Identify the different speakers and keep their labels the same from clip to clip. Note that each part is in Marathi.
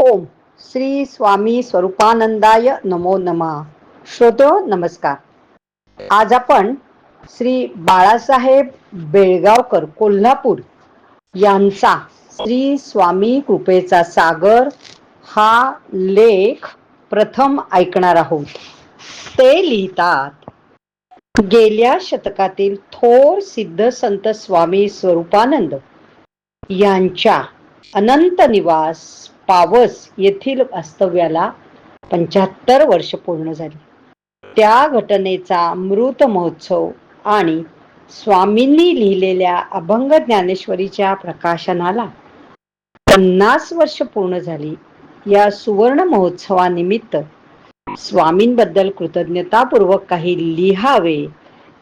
Speaker 1: ओम श्री स्वामी स्वरूपानंदाय नमो नमा. श्रोतो नमस्कार. आज आपण श्री बाळासाहेब बेळगावकर कोल्हापूर यांचा श्री स्वामी कृपेचा सागर हा लेख प्रथम ऐकणार आहोत. ते लिहितात गेल्या शतकातील थोर सिद्ध संत स्वामी स्वरूपानंद यांच्या अनंत निवास पावस येथील वास्तव्याला पंच्याहत्तर वर्ष पूर्ण झाली. त्या घटनेचा मृत महोत्सव आणि स्वामींनी लिहिलेल्या अभंग ज्ञानेश्वरीच्या प्रकाशनाला पन्नास वर्ष पूर्ण झाली. या सुवर्ण महोत्सवानिमित्त स्वामींबद्दल कृतज्ञतापूर्वक काही लिहावे.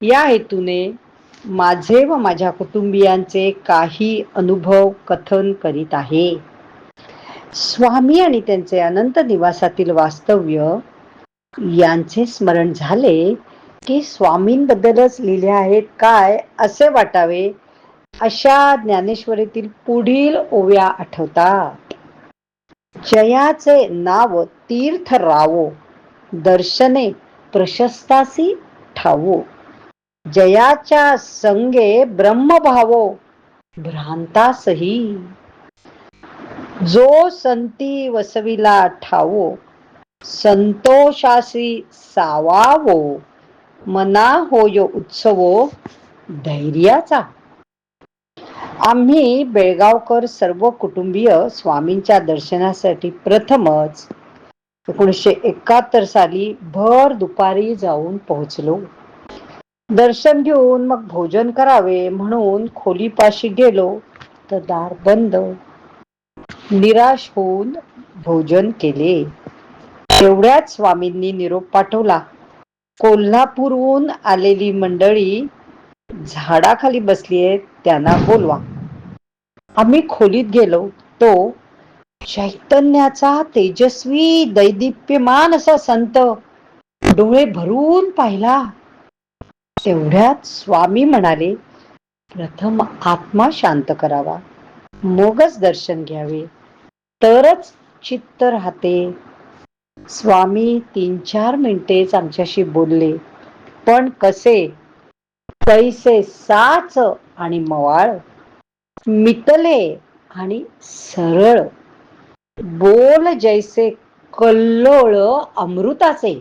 Speaker 1: या हेतूने माझे व माझ्या कुटुंबियांचे काही अनुभव कथन करीत आहे. स्वामी आणि त्यांचे अनंत निवासातील वास्तव्य यांचे स्मरण झाले की स्वामींबद्दलच लिहिले आहेत काय असे वाटावे अशा ज्ञानेश्वरीतील पुढील ओव्या आठवतात. जयाचे नाव तीर्थ रावो दर्शने प्रशस्तासी ठावो. जयाच्या संगे ब्रह्मभावो भ्रांतासही. जो संती वसविला ठावो संतोषासी सावावो मना होय उत्सवो धैर्याचा. आम्ही बेळगावकर सर्व कुटुंबीय स्वामींच्या दर्शनासाठी प्रथमच एकोणीसशे एकाहत्तर साली भर दुपारी जाऊन पोहोचलो. दर्शन घेऊन मग भोजन करावे म्हणून खोलीपाशी गेलो. तर दार बंद. निराश होऊन भोजन केले. तेवढ्याच स्वामींनी निरोप पाठवला. कोल्हापूरहून आलेली मंडळी झाडाखाली बसली आहेत त्यांना बोलवा. आम्ही खोलीत गेलो. तो चैतन्याचा तेजस्वी दैदिप्यमान असा संत डोळे भरून पाहिला. तेवढ्यात स्वामी म्हणाले प्रथम आत्मा शांत करावा. मगच दर्शन घ्यावे. तरच चित्त राहते. स्वामी तीन चार मिनिटेच आमच्याशी बोलले. पण कसे? कैसे साच आणि मवाळ. मितले आणि सरळ. बोल जैसे कल्लोळ अमृताचे.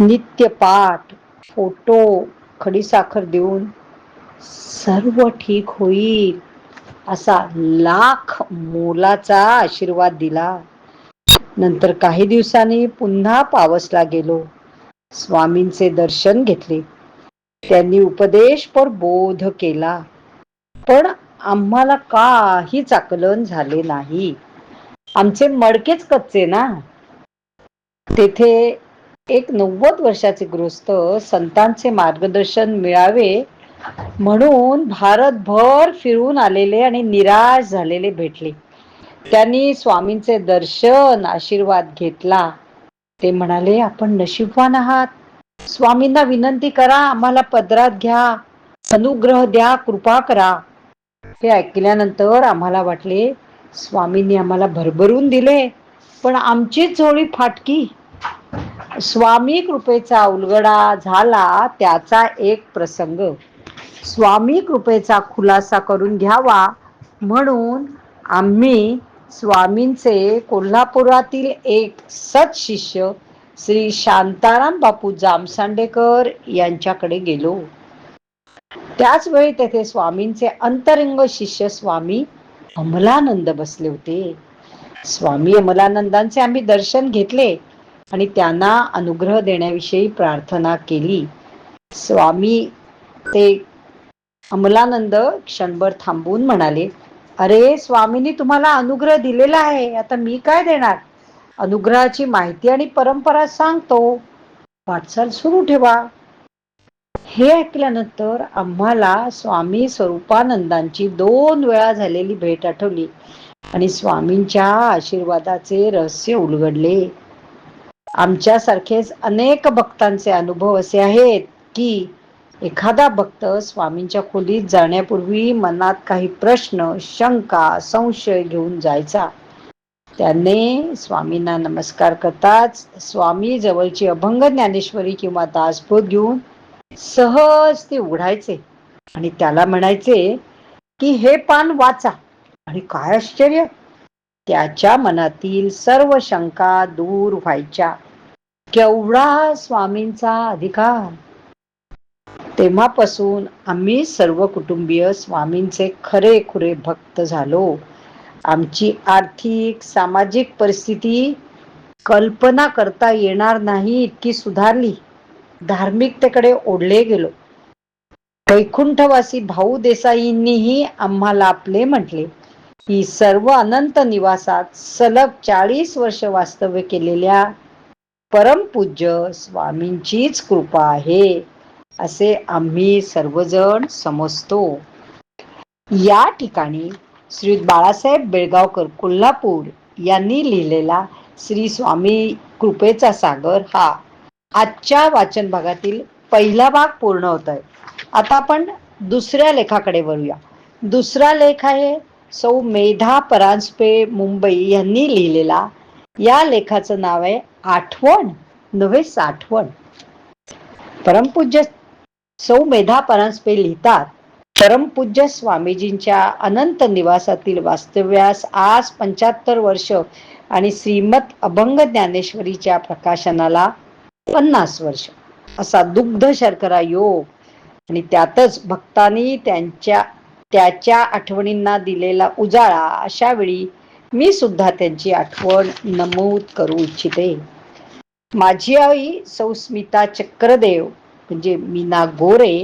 Speaker 1: नित्य पाठ फोटो खडीसाखर देऊन सर्व ठीक होईल. असा लाख मोलाचा आशीर्वाद दिला. नंतर काही दिवसांनी पुन्हा पावसला गेलो. स्वामींचे दर्शन घेतले. त्यांनी उपदेश पर बोध केला. पण आम्हाला काहीच आकलन झाले नाही. आमचे मडकेच कच्चे ना. तेथे एक नव्वद वर्षाचे गृहस्थ संतांचे मार्गदर्शन मिळावे म्हणून भारतभर फिरून आलेले आणि निराश झालेले भेटले. त्यांनी स्वामींचे दर्शन आशीर्वाद घेतला. ते म्हणाले आपण नशीबवान आहात. स्वामींना विनंती करा आम्हाला पदरात घ्या. अनुग्रह द्या कृपा करा. हे ऐकल्यानंतर आम्हाला वाटले स्वामींनी आम्हाला भरभरून दिले पण आमचीच झोळी फाटकी. स्वामी कृपेचा उलगडा झाला त्याचा एक प्रसंग. स्वामी कृपेचा खुलासा करून घ्यावा म्हणून आम्ही स्वामींचे कोल्हापुरातील एक सत्शिष्य श्री शांताराम बापू जामसांडेकर यांच्याकडे गेलो. त्याच वेळी तेथे स्वामींचे अंतरंग शिष्य स्वामी अमलानंद बसले होते. स्वामी अमलानंदांचे आम्ही दर्शन घेतले आणि त्यांना अनुग्रह देण्याविषयी प्रार्थना केली. स्वामी ते अमलानंद क्षणभर थांबून म्हणाले अरे स्वामींनी तुम्हाला अनुग्रह दिलेला आहे आता मी काय देणार? अनुग्रहाची माहिती आणि परंपरा सांगतो. वाटचाल सुरू ठेवा. हे ऐकल्यानंतर आम्हाला स्वामी स्वरूपानंदांची दोन वेळा झालेली भेट आठवली आणि स्वामींच्या आशीर्वादाचे रहस्य उलगडले. आमच्यासारखेच अनेक भक्तांचे अनुभव असे आहेत की एखादा भक्त स्वामींच्या खोलीत जाण्यापूर्वी मनात काही प्रश्न शंका संशय घेऊन जायचा. त्याने स्वामींना नमस्कार करताच स्वामी जवळची अभंग ज्ञानेश्वरी किंवा दासबोध घेऊन सहज ते उघडायचे आणि त्याला म्हणायचे की हे पान वाचा आणि काय आश्चर्य! त्याच्या मनातील सर्व शंका दूर व्हायच्या. केवढा स्वामींचा अधिकार! तेव्हापासून आम्ही सर्व कुटुंबीय स्वामींचे खरे खुरे भक्त झालो. आमची आर्थिक सामाजिक परिस्थिती कल्पना करता येणार नाही इतकी सुधारली. धार्मिकतेकडे ओढले गेलो. वैकुंठवासी भाऊ देसाईंनीही आम्हाला आपले म्हटले ही सर्व अनंत निवासात सलग चाळीस वर्ष वास्तव्य केलेल्या परमपूज्य स्वामींचीच कृपा आहे. असे आम्ही सर्वजण समजतो. या ठिकाणी श्री बाळासाहेब बेळगावकर कोल्हापूर यांनी लिहिलेला श्री स्वामी कृपेचा सागर हा आजच्या वाचन भागातील पहिला भाग पूर्ण होत आहे आता आपण दुसऱ्या लेखाकडे वळूया. दुसरा लेख आहे सौ मेधा परांजपे मुंबई यांनी लिहिलेला. या लेखाचं नाव आहे आठवण नव्हे साठवण. परमपूज्य सौ मेधा परांजपे लिहितात परमपूज्य स्वामीजींच्या अनंत निवासातील वास्तव्यास आज पंच्याहत्तर वर्ष आणि श्रीमत अभंग ज्ञानेश्वरीच्या प्रकाशनाला पन्नास वर्ष. असा दुग्ध शर्करा योग आणि त्यातच भक्तांनी त्यांच्या त्याच्या आठवणींना दिलेला उजाळा अशा वेळी मी सुद्धा त्यांची आठवण नमूद करू इच्छिते. माझी आई सौस्मिता चक्रदेव म्हणजे मीना गोरे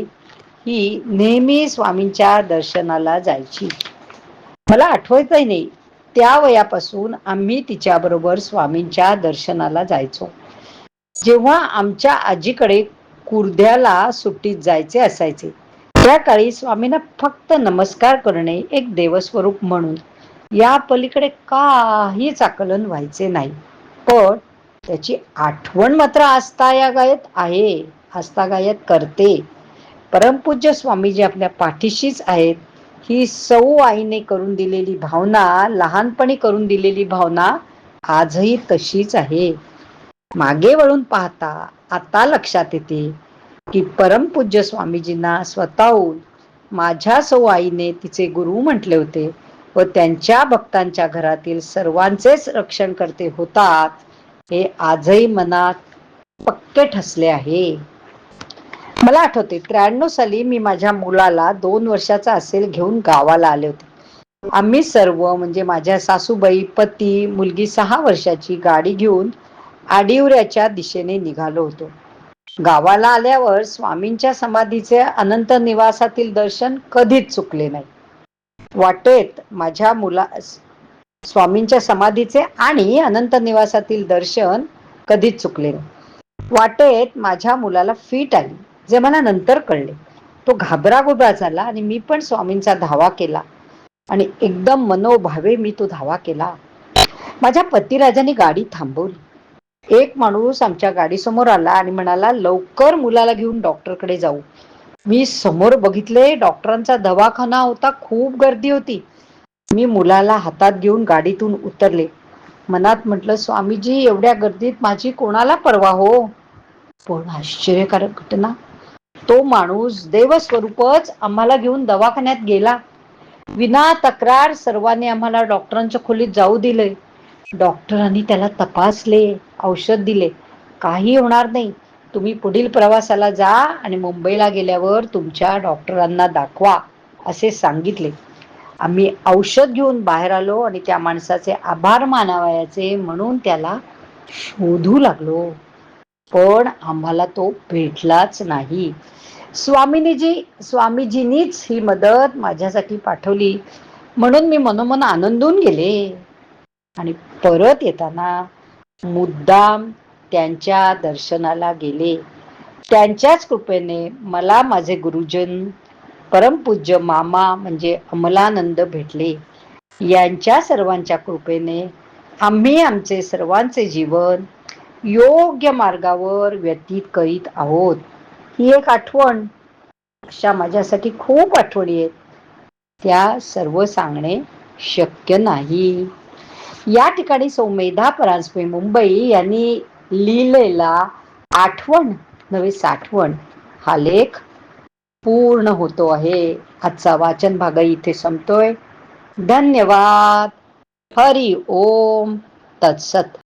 Speaker 1: ही नेहमी स्वामींच्या दर्शनाला जायची. मला आठवतही नाही. त्या वयापासून आम्ही तिच्याबरोबर स्वामींच्या दर्शनाला जायचो. जेव्हा आमच्या आजीकडे कुर्द्याला सुट्टीत जायचे असायचे त्या काळी स्वामींना फक्त नमस्कार करणे एक देवस्वरूप म्हणून या पलीकडे काहीच आकलन व्हायचे नाही. पण त्याची आठवण मात्र आस्था या गायत आहे. हस्तागायत करते. परमपूज्य स्वामीजी आपल्या पाठीशीच आहेत. ही सौ आईने करून दिलेली भावना लहानपणी करून दिलेली भावना आजही तशीच आहे. मागे वळून पाहता आता लक्षात येते की परमपूज्य स्वामीजींना स्वतःहून माझ्या सौ आईने तिचे गुरु म्हटले होते व त्यांच्या भक्तांच्या घरातील सर्वांचेच रक्षण करते होतात हे आजही मनात पक्के ठसले आहे. मला आठवते त्र्याण्णव साली मी माझ्या मुलाला दोन वर्षाचा असेल घेऊन गावाला आले होते. आम्ही सर्व म्हणजे माझ्या सासूबाई पती मुलगी सहा वर्षाची गाडी घेऊन आडिवऱ्याच्या दिशेने निघालो होतो. गावाला आल्यावर स्वामींच्या समाधीचे अनंत निवासातील दर्शन कधीच चुकले नाही. वाटेत माझ्या मुला स्वामींच्या समाधीचे आणि अनंत निवासातील दर्शन कधीच चुकले नाही. वाटेत माझ्या मुलाला फिट आली. जे मला नंतर कळले. तो घाबरागुबरा झाला आणि मी पण स्वामींचा धावा केला. आणि एकदम मनोभावे मी तो धावा केला. माझ्या पतिराजाने गाडी थांबवली. एक माणूस आमच्या गाडीसमोर आला आणि म्हणाला लवकर मुलाला घेऊन डॉक्टरकडे जाऊ. मी समोर बघितले डॉक्टरांचा दवाखाना होता खूप गर्दी होती. मी मुलाला हातात घेऊन गाडीतून उतरले. मनात म्हटलं स्वामीजी एवढ्या गर्दीत माझी कोणाला परवा हो? पण आश्चर्यकारक घटना. तो माणूस देवस्वरूपच आम्हाला घेऊन दवाखान्यात गेला. विना तक्रार सर्वांनी आम्हाला डॉक्टरांच्या खोलीत जाऊ दिले. डॉक्टरांनी त्याला तपासले औषध दिले. काही होणार नाही. तुम्ही पुढील प्रवासाला जा आणि मुंबईला गेल्यावर तुमच्या डॉक्टरांना दाखवा असे सांगितले. आम्ही औषध घेऊन बाहेर आलो आणि त्या माणसाचे आभार मानावयाचे म्हणून त्याला शोधू लागलो. पण आम्हाला तो भेटलाच नाही. स्वामीनीजी स्वामीजीनीच ही मदत माझ्यासाठी पाठवली. म्हणून मी मनोमन आनंदून गेले. आणि परत येताना मुद्दाम त्यांच्या दर्शनाला गेले. त्यांच्याच कृपेने मला माझे गुरुजन परमपूज्य मामा म्हणजे अमलानंद भेटले. यांच्या सर्वांच्या कृपेने आम्ही आमचे सर्वांचे जीवन योग्य मार्गावर व्यतीत करीत आहोत. ही एक आठवण अशा माझ्यासाठी खूप आठवणी आहेत. त्या सर्व सांगणे शक्य नाही. या ठिकाणी सौमेधा परांजपे मुंबई यांनी लिहिलेला आठवण नवे साठवण हा लेख पूर्ण होतो आहे. आजचा वाचन भाग इथे संपतोय. धन्यवाद. हरि ओम. तत्सत.